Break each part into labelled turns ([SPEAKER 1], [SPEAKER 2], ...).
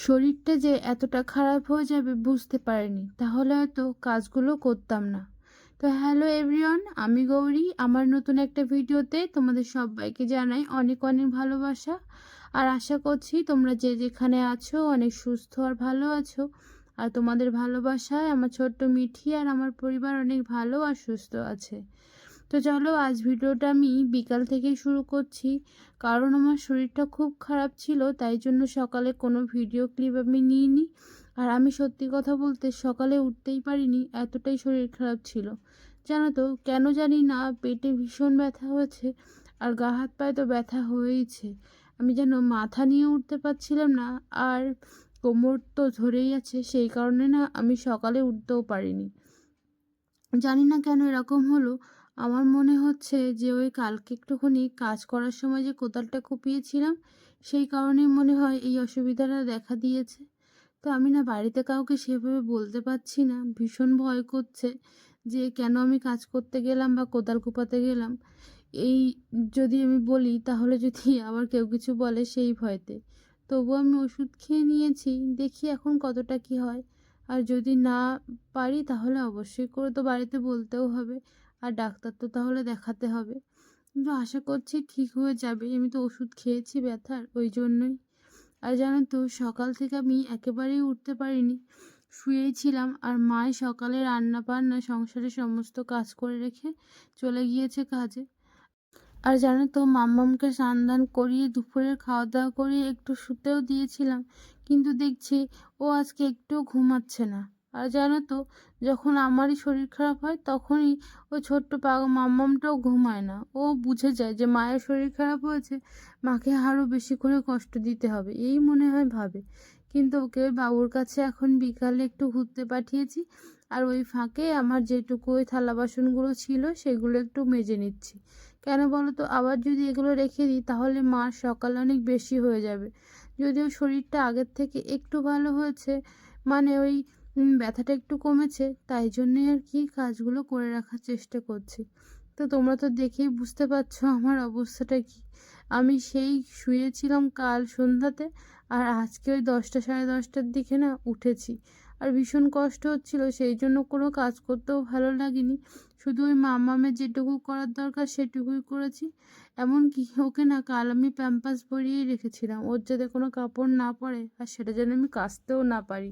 [SPEAKER 1] শরীরটা যে এতটা খারাপ হয়ে যাবে বুঝতে পারিনি, তাহলে হয়তো কাজগুলো করতাম না। তো হ্যালো এভরিওয়ান, আমি গৌরী। আমার নতুন একটা ভিডিওতে তোমাদের সবাইকে জানাই অনেক অনেক ভালোবাসা। আর আশা করছি তোমরা যে যেখানে আছো অনেক সুস্থ আর ভালো আছো। আর তোমাদের ভালোবাসায় আমার ছোট্ট মিঠি আর আমার পরিবার অনেক ভালো আর সুস্থ আছে। তো চলো আজ ভিডিওটা আমি বিকাল থেকেই শুরু করছি। কারণ আমার শরীরটা খুব খারাপ ছিল, তাই জন্য সকালে কোনো ভিডিও ক্লিপ আমি নিইনি। আর আমি সত্যি কথা বলতে সকালে উঠতেই পারিনি, এতটাই শরীর খারাপ ছিল। জানো তো, কেন জানি না, পেটে ভীষণ ব্যথা হয়েছে আর গা হাত পায়ে তো ব্যথা হয়েইছে। আমি যেন মাথা নিয়ে উঠতে পারছিলাম না আর কোমর তো ধরেই আছে, সেই কারণে না আমি সকালে উঠতেও পারিনি। জানি না কেন এরকম হলো আমার মনে হচ্ছে যে, ওই কালকে একটুখানি কাজ করার সময় যে কোদালটা কুপিয়েছিলাম, সেই কারণেই মনে হয় এই অসুবিধাটা দেখা দিয়েছে। তো আমি না বাড়িতে কাউকে সেভাবে বলতে পারছি না। ভীষণ ভয় করছে যে, কেন আমি কাজ করতে গেলাম বা কোদাল কুপাতে গেলাম। এই যদি আমি বলি, তাহলে যদি আবার কেউ কিছু বলে সেই ভয়তে। তবু আমি ওষুধ খেয়ে নিয়েছি, দেখি এখন কতটা কি হয়। আর যদি না পারি, তাহলে অবশ্যই করে তো বাড়িতে বলতেও হবে। আর ডাক্তার তো তাহলে দেখাতে হবে। কিন্তু আশা করছি ঠিক হয়ে যাবে। আমি তো ওষুধ খেয়েছি ব্যথার, ওই জন্যই। আর জানো তো, সকাল থেকে আমি একেবারেই উঠতে পারিনি। শুয়েই ছিলাম আর মায় সকালে রান্না বান্না সংসারের সমস্ত কাজ করে রেখে চলে গিয়েছে কাজে। আর জানো তো, মাম্মামকে স্নান করিয়ে দুপুরের খাওয়া দাওয়া করিয়ে একটু শুতেও দিয়েছিলাম। কিন্তু দেখছি ও আজকে একটুও ঘুমাচ্ছে না। আর জানো তো, যখন আমারই শরীর খারাপ হয়, তখনই ও ছোট্ট পাগ মাম্মামটাও ঘুমায় না। ও বুঝে যায় যে মায়ের শরীর খারাপ হয়েছে, মাকে আরও বেশি করে কষ্ট দিতে হবে, এই মনে হয় ভাবে। কিন্তু ওকে বাবুর কাছে এখন বিকালে একটু ঘুরতে পাঠিয়েছি, আর ওই ফাঁকে আমার যেটুকু ওই থালা বাসনগুলো ছিল, সেগুলো একটু মেজে নিচ্ছি। কেন বলো তো, আবার যদি এগুলো রেখে দিই, তাহলে মার সকাল অনেক বেশি হয়ে যাবে। যদিও শরীরটা আগের থেকে একটু ভালো হয়েছে মানে ওই ব্যথাটা একটু কমেছে, তাই জন্যে আর কি কাজগুলো করে রাখার চেষ্টা করছি। তো তোমরা তো দেখেই বুঝতে পারছ আমার অবস্থাটা কি। আমি সেই শুয়েছিলাম কাল সন্ধ্যাতে, আর আজকে ওই দশটা সাড়ে দশটার দিকে না উঠেছি। আর ভীষণ কষ্ট হচ্ছিল, সেই জন্য কোনো কাজ করতেও ভালো লাগেনি। শুধু ওই মামামের যেটুকু করার দরকার সেটুকুই করেছি। এমনকি ওকে না কাল আমি প্যাম্পাস পরিয়েই রেখেছিলাম। ওর যাতে কোনো কাপড় না পরে আর সেটা যেন আমি কাচতেও না পারি।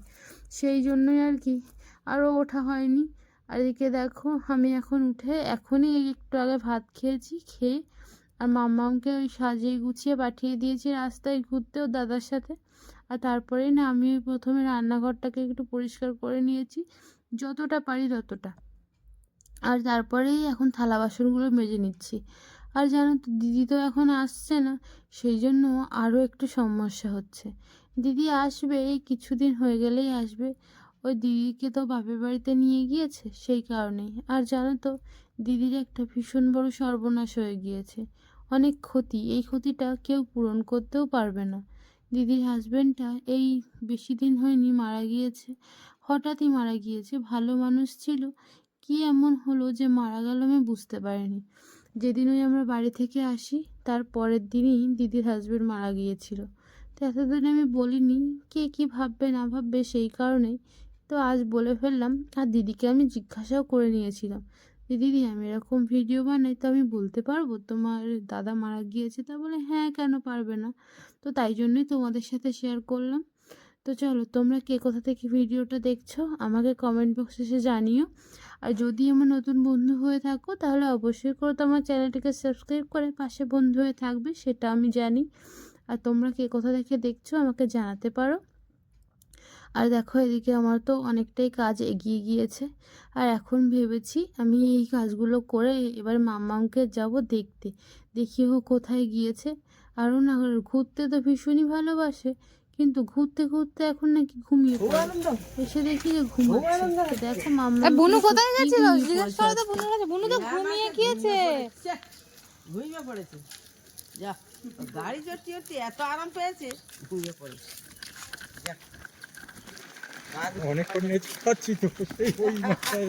[SPEAKER 1] সেই জন্যই আর কি আরও ওঠা হয়নি। আর এদিকে দেখো, আমি এখন উঠে এখনই একটু আগে ভাত খেয়েছি, খেয়ে আর মাম্মামকে ওই সাজিয়ে গুছিয়ে পাঠিয়ে দিয়েছি রাস্তায় ঘুরতে দাদার সাথে। আর তারপরেই না আমি প্রথমে রান্নাঘরটাকে একটু পরিষ্কার করে নিয়েছি, যতটা পারি ততটা। আর তারপরেই এখন থালা বাসনগুলো মেজে নিচ্ছি। আর জানো তো, দিদি তো এখন আসছে না, সেই জন্য আরও একটু সমস্যা হচ্ছে। দিদি আসবে, এই কিছুদিন হয়ে গেলেই আসবে। ওই দিদিকে তো বাপের বাড়িতে নিয়ে গিয়েছে, সেই কারণেই। আর জানো তো, দিদির একটা ভীষণ বড় সর্বনাশ হয়ে গিয়েছে। অনেক ক্ষতি, এই ক্ষতিটা কেউ পূরণ করতেও পারবে না। দিদির হাজব্যান্ডটা এই বেশি দিন হয়নি মারা গিয়েছে। হঠাৎই মারা গিয়েছে, ভালো মানুষ ছিল। কি এমন হলো যে মারা গেল আমি বুঝতে পারিনি। যেদিন ওই আমরা বাড়ি থেকে আসি, তার পরের দিনই দিদির হাজব্যান্ড মারা গিয়েছিল। তো এতদিন আমি বলিনি, কে কি ভাববে না ভাববে সেই কারণেই তো আজ বলে ফেললাম। আর দিদিকে আমি জিজ্ঞাসাও করে নিয়েছিলাম যে দিদি, আমি এরকম ভিডিও বানাই তো আমি বলতে পারব? তোমার দাদা মারা গিয়েছে। তা বলে হ্যাঁ কেন পারবে না? তো তাই জন্যই তোমাদের সাথে শেয়ার করলাম। তো চলো, তোমরা কে কোথা থেকে ভিডিওটা দেখছ, আমাকে কমেন্ট বক্সে এসে জানিও। আর যদি আমার নতুন বন্ধু হয়ে থাকো, তাহলে অবশ্যই করে তো আমার চ্যানেলটিকে সাবস্ক্রাইব করে পাশে বন্ধু হয়ে থাকবে, সেটা আমি জানি। আর তোমরা কে কোথা থেকে দেখছ, আমাকে জানাতে পারো। আর দেখো এদিকে আমার তো অনেকটাই কাজ এগিয়ে গিয়েছে। আর এখন ভেবেছি আমি এই কাজগুলো করে এবার মাম্মামকে যাব দেখতে। দেখি ও কোথায় গিয়েছে। আর ও না ঘুরতে তো ভীষণই ভালোবাসে কিন্তু ঘুরতে ঘুরতে এখন নাকি ঘুমিয়ে পড়ে। এসে দেখি যে ঘুমাচ্ছে। দেখো মাম্মা
[SPEAKER 2] বুনু কোথায় গেছিল জিজ্ঞেস করো তো বুনুর কাছে বুনু তো ঘুমিয়ে গিয়েছে।
[SPEAKER 3] ঘুমিয়ে পড়েছে। যা গাড়ি চড়তে চড়তে এত আরাম পেয়েছে। ঘুমিয়ে পড়েছে। যা।
[SPEAKER 4] অনেকক্ষণ তো। সেই ওই মাথায়।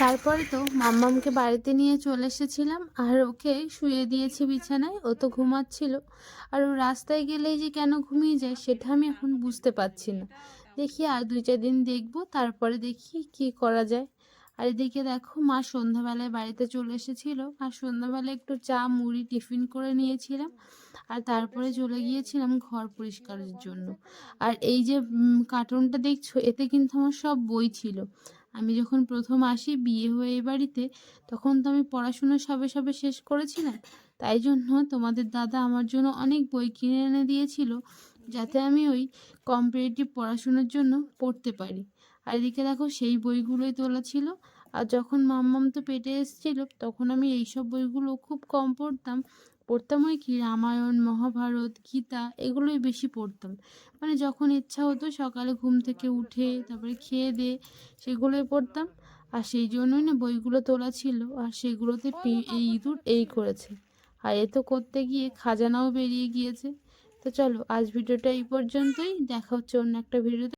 [SPEAKER 1] তারপরে তো মাম্মামকে বাড়িতে নিয়ে চলে এসেছিলাম, আর ওকে শুয়ে দিয়েছি বিছানায়, ও তো ঘুমাচ্ছিল। আর ও রাস্তায় গেলেই যে কেন ঘুমিয়ে যায়, সেটা আমি এখন বুঝতে পারছি না। দেখি আর দুই, চার দিন দেখব, তারপরে দেখি কি করা যায়। আর এদিকে দেখো মা সন্ধ্যাবেলায় বাড়িতে চলে এসেছিল। আর সন্ধ্যাবেলায় একটু চা, মুড়ি, টিফিন করে নিয়েছিলাম। আর তারপরে চলে গিয়েছিলাম ঘর পরিষ্কারের জন্য। আর এই যে কার্টুনটা দেখছ, এতে কিন্তু আমার সব বই ছিল। আমি যখন প্রথম আসি বিয়ে হয়ে এই বাড়িতে, তখন তো আমি পড়াশুনো সবে সবে শেষ করেছিলাম তাই জন্য তোমাদের দাদা আমার জন্য অনেক বই কিনে এনে দিয়েছিল, যাতে আমি ওই কম্পিটিটিভ পড়াশোনার জন্য পড়তে পারি। আর এদিকে দেখো সেই বইগুলোই তোলা ছিল। আর যখন মাম্মাম তো পেটে এসেছিল, তখন আমি এইসব বইগুলো খুব কম পড়তাম। পড়তাম ওই কি রামায়ণ, মহাভারত, গীতা এগুলোই বেশি পড়তাম। মানে যখন ইচ্ছা হতো সকালে ঘুম থেকে উঠে, তারপরে খেয়ে দিয়ে সেগুলোই পড়তাম। আর সেই জন্যই না বইগুলো তোলা ছিল। আর সেগুলোতে এই ইঁদুর এই করেছে। আর এ তো করতে গিয়ে খাজানাও বেরিয়ে গিয়েছে। তো চলো আজ ভিডিওটা এই পর্যন্তই। দেখা হচ্ছে অন্য একটা ভিডিওতে।